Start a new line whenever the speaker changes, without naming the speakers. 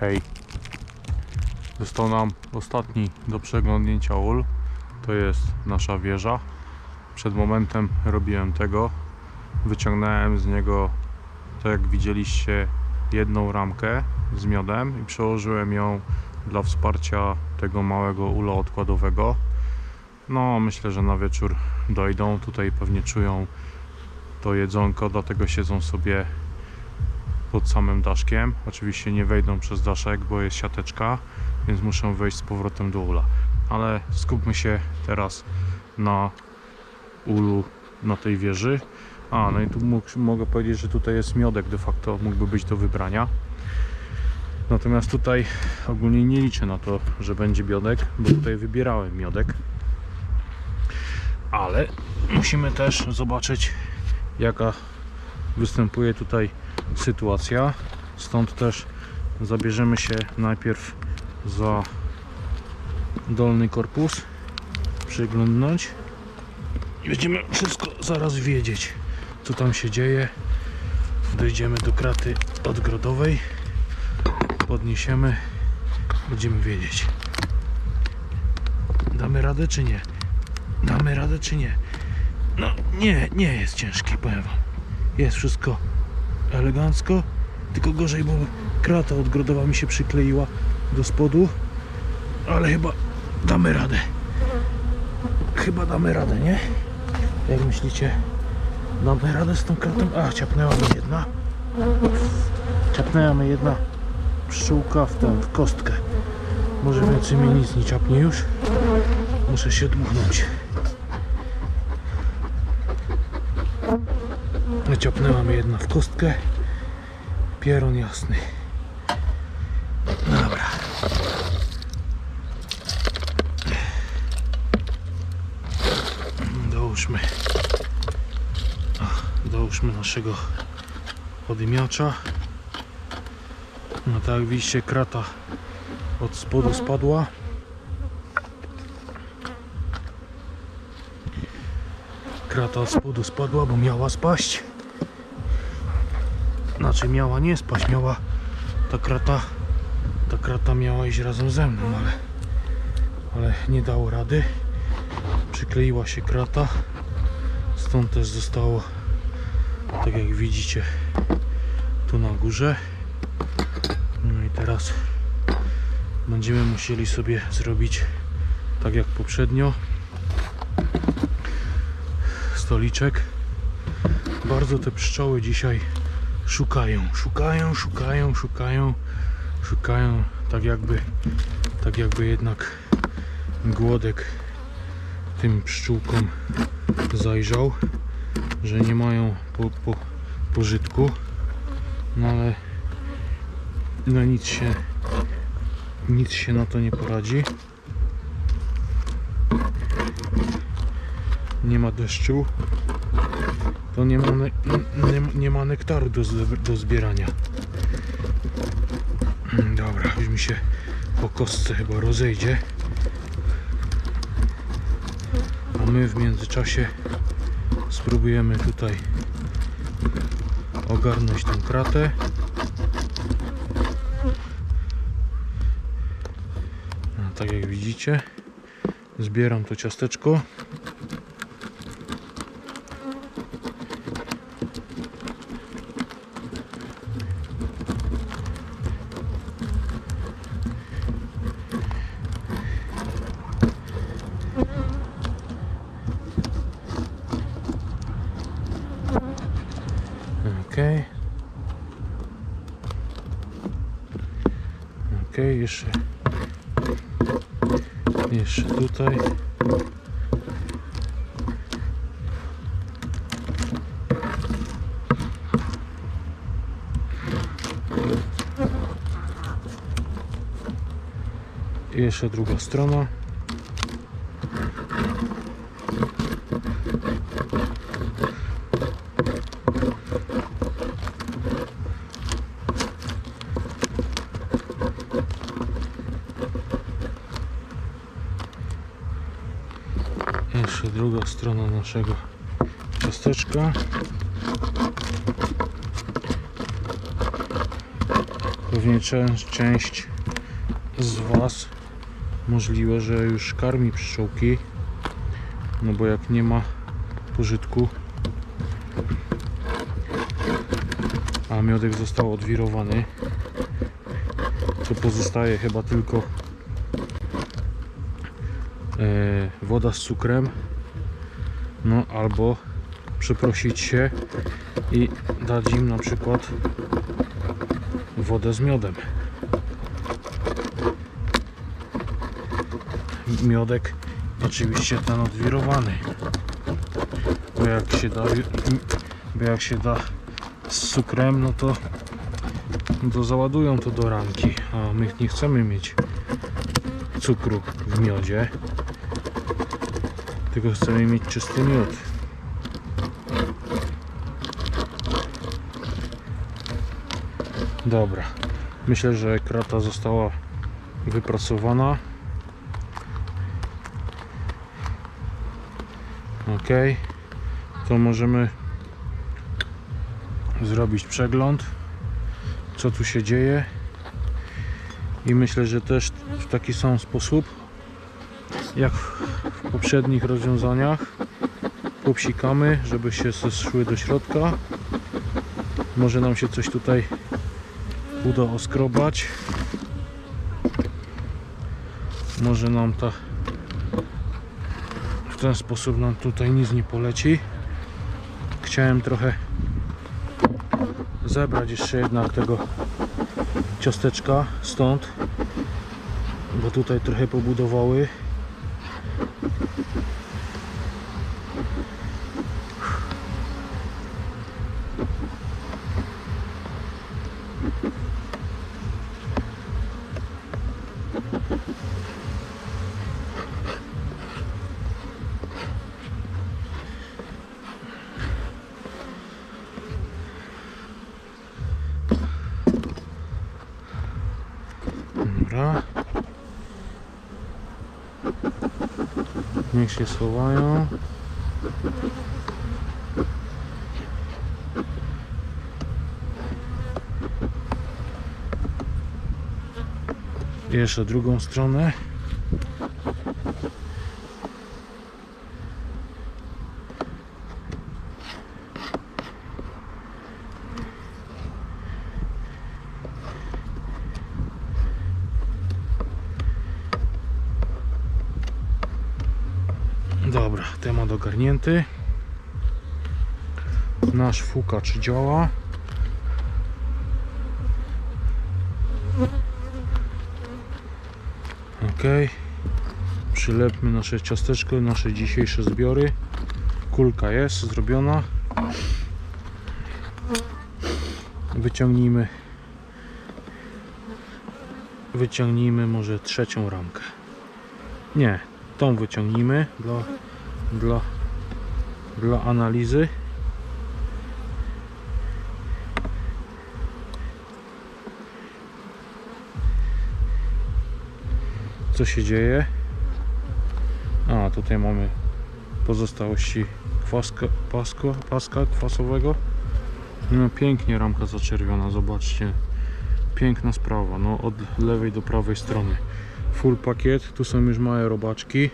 Hej. Został nam ostatni do przeglądnięcia ul. To jest nasza wieża. Przed momentem robiłem tego. Wyciągnąłem z niego, tak jak widzieliście, jedną ramkę z miodem i przełożyłem ją dla wsparcia tego małego ula odkładowego. No, myślę, że na wieczór dojdą. Tutaj pewnie czują to jedzonko, dlatego siedzą sobie pod samym daszkiem. Oczywiście nie wejdą przez daszek, bo jest siateczka, więc muszą wejść z powrotem do ula. Ale skupmy się teraz na ulu na tej wieży. A, no i tu mogę powiedzieć, że tutaj jest miodek de facto, mógłby być do wybrania. Natomiast tutaj ogólnie nie liczę na to, że będzie miodek, bo tutaj wybierałem miodek. Ale musimy też zobaczyć, jaka występuje tutaj sytuacja. Stąd też zabierzemy się najpierw za dolny korpus, przyglądnąć i będziemy wszystko zaraz wiedzieć, co tam się dzieje. Dojdziemy do kraty odgrodowej, podniesiemy, będziemy wiedzieć. Damy radę czy nie? Damy radę czy nie? No nie, nie jest ciężki, powiem wam. Jest wszystko elegancko, tylko gorzej, bo krata odgrodowa mi się przykleiła do spodu, ale chyba damy radę. Chyba damy radę, nie? Jak myślicie? Damy radę z tą kratą? A, ciapnęła mi jedna. Ciapnęła mi jedna pszczółka w tę, w kostkę. Może więcej mi nic nie ciapnie już. Muszę się dmuchnąć. Ciapnęła mnie jedna w kostkę. Pieron jasny. Dobra. Dołóżmy. O, Dołóżmy naszego podymiacza. No tak widzicie krata od spodu spadła. Krata od spodu spadła, bo miała spaść. Znaczy miała nie spaść, miała ta krata ta krata miała iść razem ze mną, ale ale nie dało rady. Przykleiła się krata. Stąd też zostało tak jak widzicie tu na górze. No i teraz będziemy musieli sobie zrobić tak jak poprzednio stoliczek. Bardzo te pszczoły dzisiaj szukają, szukają, szukają, szukają, szukają, tak jakby, tak jakby jednak głodek tym pszczółkom zajrzał, że nie mają po, po, pożytku, no ale no nic się, nic się na to nie poradzi. Nie ma deszczu, to nie ma, nie, nie ma nektaru do, do zbierania. Mm, Dobra, już mi się po kostce chyba rozejdzie. A my w międzyczasie spróbujemy tutaj ogarnąć tą kratę. No, tak jak widzicie, zbieram to ciasteczko. Okej, jeszcze. Jeszcze tutaj. Jeszcze druga strona. Jeszcze druga strona naszego ciasteczka. Pewnie część, z Was możliwe, że już karmi pszczółki. No bo jak nie ma pożytku, a miodek został odwirowany, to pozostaje chyba tylko e, woda z cukrem, no albo przeprosić się i dać im na przykład wodę z miodem. Miodek oczywiście ten odwirowany. Bo jak się da, bo jak się da z cukrem, no to, to załadują to do ranki, a my nie chcemy mieć cukru w miodzie, tylko chcemy mieć czysty miód. Dobra, myślę, że krata została wypracowana. Ok, to możemy zrobić przegląd, co tu się dzieje. I myślę, że też w taki sam sposób, jak poprzednich rozwiązaniach, popsikamy, żeby się zeszły do środka. Może nam się coś tutaj uda oskrobać. Może nam ta w ten sposób nam tutaj nic nie poleci. Chciałem trochę zebrać jeszcze jednak tego ciasteczka stąd, bo tutaj trochę pobudowały. Dobra. Niech się schowają. Jeszcze drugą stronę. Dobra, temat ogarnięty. Nasz fukacz działa. Ok. Przylepmy nasze ciasteczko, nasze dzisiejsze zbiory. Kulka jest zrobiona. Wyciągnijmy wyciągnijmy może trzecią ramkę. Nie, tą wyciągnijmy dla, dla, dla analizy. Co się dzieje? A, tutaj mamy pozostałości kwaska, paska, paska kwasowego. No pięknie ramka zaczerwiona, zobaczcie. Piękna sprawa, no od lewej do prawej strony. Full pakiet, tu są już małe robaczki.